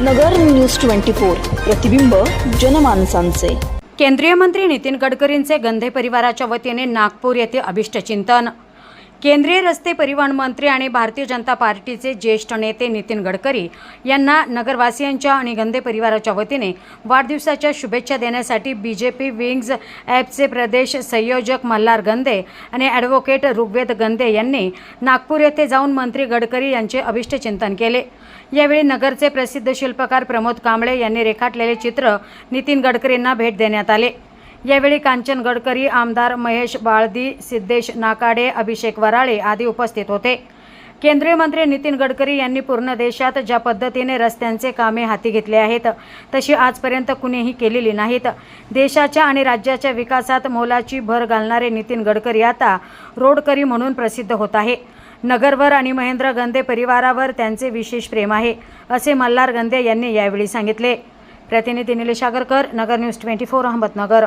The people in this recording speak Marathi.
नगर न्यूज ट्वेंटी फोर प्रतिबिंब जनमानसांचे. केंद्रीय मंत्री नितीन गडकरींचे गंधे परिवाराच्या वतीने नागपूर येथे अभिष्टचिंतन. केंद्रीय रस्ते परिवहन मंत्री आणि भारतीय जनता पार्टीचे ज्येष्ठ नेते नितीन गडकरी यांना नगरवासियांच्या आणि गंदे परिवाराच्या वतीने वाढदिवसाच्या शुभेच्छा देण्यासाठी बी जे पी विंग्ज ॲपचे प्रदेश संयोजक मल्हार गंदे आणि ॲडव्होकेट ऋग्वेद गंदे यांनी नागपूर येथे जाऊन मंत्री गडकरी यांचे अभिष्टचिंतन केले. यावेळी नगरचे प्रसिद्ध शिल्पकार प्रमोद कांबळे यांनी रेखाटलेले चित्र नितीन गडकरींना भेट देण्यात आले. यावेळी कांचन गडकरी आमदार महेश बाळदी सिद्धेश नाकाडे अभिषेक वराळे आदी उपस्थित होते. केंद्रीय मंत्री नितीन गडकरी यांनी पूर्ण देशात ज्या पद्धतीने रस्त्यांचे कामे हाती घेतले आहेत तशी आजपर्यंत कुणीही केलेली नाहीत. देशाच्या आणि राज्याच्या विकासात मोलाची भर घालणारे नितीन गडकरी आता रोडकरी म्हणून प्रसिद्ध होत आहे. नगरवर आणि महेंद्र गंदे परिवारावर त्यांचे विशेष प्रेम आहे असे मल्हार गंदे यांनी यावेळी सांगितले. प्रतिनिधी Nilesh Agarkar Nagar news twenty four Ahmednagar.